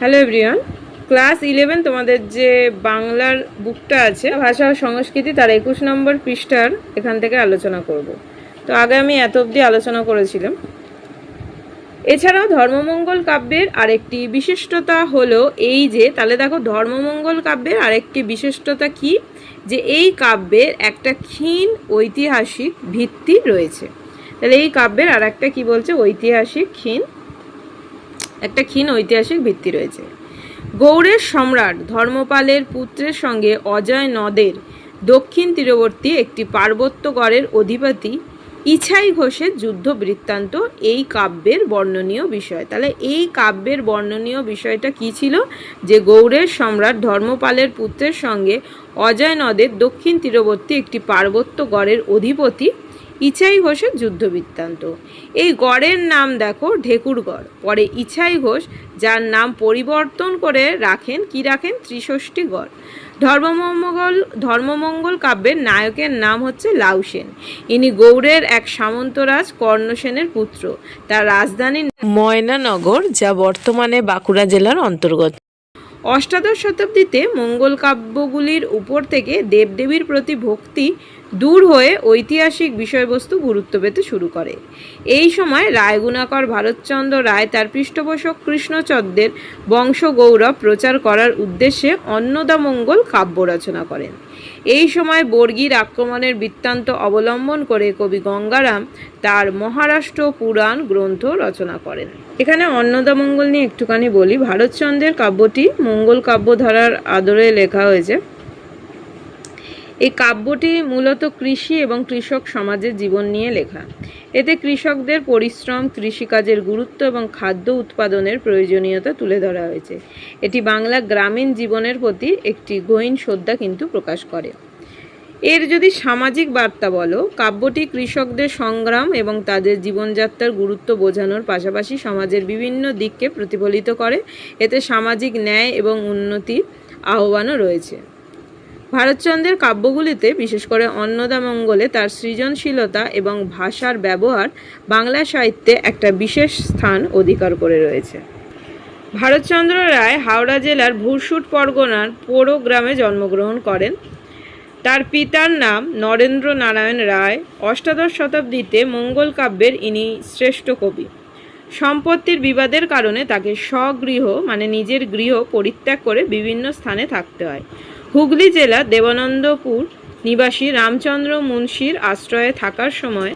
Hello everyone class eleven তোমাদের যে বাংলার বুকটা আছে, ভাষা ও সংস্কৃতি, তার একুশ নম্বর পৃষ্ঠার এখান থেকে আলোচনা করব। তো আগে আমি এত অবধি আলোচনা করেছিলাম। এছাড়াও ধর্মমঙ্গল কাব্যের আরেকটি বিশিষ্টতা হলো এই যে, তাহলে দেখো ধর্মমঙ্গল কাব্যের আরেকটি বিশিষ্টতা কি? যে এই কাব্যের একটা ক্ষীণ ঐতিহাসিক ভিত্তি রয়েছে। তাহলে এই কাব্যের আর একটা কী বলছে? ঐতিহাসিক ক্ষীণ একটা ক্ষীণ ঐতিহাসিক ভিত্তি রয়েছে। গৌড়ের সম্রাট ধর্মপালের পুত্রের সঙ্গে অজয় নদের দক্ষিণ তীরবর্তী একটি পার্বত্যগড়ের অধিপতি ইছাই ঘোষের যুদ্ধ বৃত্তান্ত এই কাব্যের বর্ণনীয় বিষয়। তাহলে এই কাব্যের বর্ণনীয় বিষয়টা কি ছিল? যে গৌড়ের সম্রাট ধর্মপালের পুত্রের সঙ্গে অজয় নদের দক্ষিণ তীরবর্তী একটি পার্বত্য গড়ের অধিপতি ইছাই ঘোষের যুদ্ধ বৃত্তান্ত এই গড়ের নাম দেখো ঢেকুরগড় পরে ইছাই ঘোষ, যার নাম পরিবর্তন করে রাখেন, কি রাখেন? ত্রিষষ্ঠী গড়। ধর্মমঙ্গল ধর্মমঙ্গল কাব্যের নায়কের নাম হচ্ছে লাউসেন ইনি গৌড়ের এক সামন্তরাজ কর্ণসেনের পুত্র। তার রাজধানী ময়নানগর, যা বর্তমানে বাঁকুড়া জেলার অন্তর্গত। অষ্টাদশ শতাব্দীতে মঙ্গল কাব্যগুলির উপর থেকে দেবদেবীর প্রতি ভক্তি দূর হয়ে ঐতিহাসিক বিষয়বস্তু গুরুত্ব পেতে শুরু করে। এই সময় রায়গুণাকর ভারতচন্দ্র রায় তার পৃষ্ঠপোষক কৃষ্ণচন্দ্রের বংশগৌরব প্রচার করার উদ্দেশ্যে অন্নদামঙ্গল কাব্য রচনা করেন। এই সময় বর্গীর আক্রমণের বৃত্তান্ত অবলম্বন করে কবি গঙ্গারাম তার মহারাষ্ট্র পুরাণ গ্রন্থ রচনা করেন। এখানে অন্নদামঙ্গল নিয়ে একটুখানি বলি। ভারতচন্দ্রের কাব্যটি মঙ্গল কাব্য ধারার আদরে লেখা হয়েছে। এই কাব্যটি মূলত কৃষি এবং কৃষক সমাজের জীবন নিয়ে লেখা। এতে কৃষকদের পরিশ্রম, কৃষিকাজের গুরুত্ব এবং খাদ্য উৎপাদনের প্রয়োজনীয়তা তুলে ধরা হয়েছে। এটি বাংলা গ্রামীণ জীবনের প্রতি একটি গহীন শ্রদ্ধা কিন্তু প্রকাশ করে। এর যদি সামাজিক বার্তা বলো, কাব্যটি কৃষকদের সংগ্রাম এবং তাদের জীবনযাত্রার গুরুত্ব বোঝানোর পাশাপাশি সমাজের বিভিন্ন দিককে প্রতিফলিত করে। এতে সামাজিক ন্যায় এবং উন্নতির আহ্বানও রয়েছে। ভারতচন্দ্রের কাব্যগুলিতে, বিশেষ করে অন্নদামঙ্গলে তার সৃজনশীলতা এবং ভাষার ব্যবহার, বাংলা সাহিত্যে একটা বিশেষ স্থান অধিকার করে রয়েছে। ভারতচন্দ্র রায় হাওড়া জেলার ভুরসুট পরগনার পোড়ো গ্রামে জন্মগ্রহণ করেন। তার পিতার নাম নরেন্দ্র নারায়ণ রায়। অষ্টাদশ শতাব্দীতে মঙ্গল কাব্যের ইনি শ্রেষ্ঠ কবি। সম্পত্তির বিবাদের কারণে তাকে স্বগৃহ মানে নিজের গৃহ, পরিত্যাগ করে বিভিন্ন স্থানে থাকতে হয়। হুগলি জেলা দেবানন্দপুর নিবাসী রামচন্দ্র মুন্সির আশ্রয়ে থাকার সময়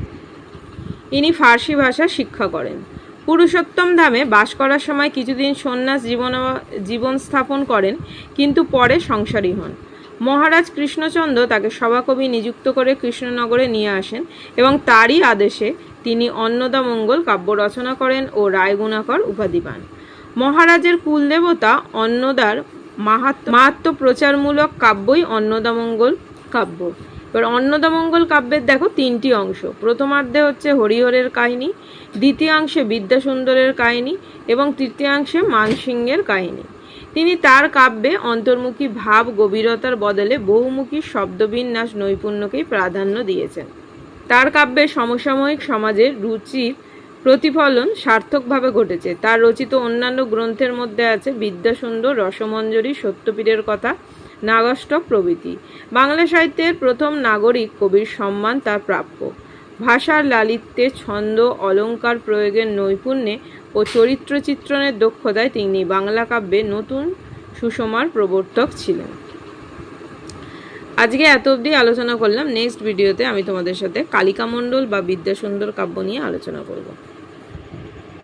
ইনি ফার্সি ভাষা শিক্ষা করেন। পুরুষোত্তম ধামে বাস করার সময় কিছুদিন সন্ন্যাস জীবন জীবন স্থাপন করেন, কিন্তু পরে সংসারী হন। মহারাজ কৃষ্ণচন্দ্র তাকে সভাকবি নিযুক্ত করে কৃষ্ণনগরে নিয়ে আসেন এবং তারই আদেশে তিনি অন্নদামঙ্গল কাব্য রচনা করেন ও রায়গুণাকর উপাধি পান। মহারাজের কুলদেবতা অন্নদার মাহাত্ম প্রচারমূলক কাব্যই অন্নদামঙ্গল কাব্য। এবার অন্নদামঙ্গল কাব্যের দেখো তিনটি অংশ। প্রথমার্ধে হচ্ছে হরিহরের কাহিনী, দ্বিতীয়াংশে বিদ্যাসুন্দরের কাহিনী এবং তৃতীয়াংশে মানসিংহের কাহিনী। তিনি তার কাব্যে অন্তর্মুখী ভাব, গভীরতার বদলে বহুমুখী শব্দবিন্যাস, নৈপুণ্যকেই প্রাধান্য দিয়েছেন। তার কাব্যে সমসাময়িক সমাজের রুচির প্রতিফলন সার্থকভাবে ঘটেছে। তার রচিত অন্যান্য গ্রন্থের মধ্যে আছে বিদ্যাসুন্দর, রসমঞ্জরি, সত্যপীরের কথা, নাগষ্টক প্রভৃতি। বাংলা সাহিত্যের প্রথম নাগরিক কবির সম্মান তার প্রাপ্য। ভাষার লালিত্যে ছন্দ, অলঙ্কার প্রয়োগের নৈপুণ্যে ও চরিত্র চিত্রণের দক্ষতায় তিনি বাংলা কাব্যে নতুন সুষমার প্রবর্তক ছিলেন। আজকে এত অবধি আলোচনা করলাম। নেক্সট ভিডিওতে আমি তোমাদের সাথে কালিকা মণ্ডল বা বিদ্যাসুন্দর কাব্য নিয়ে আলোচনা করব।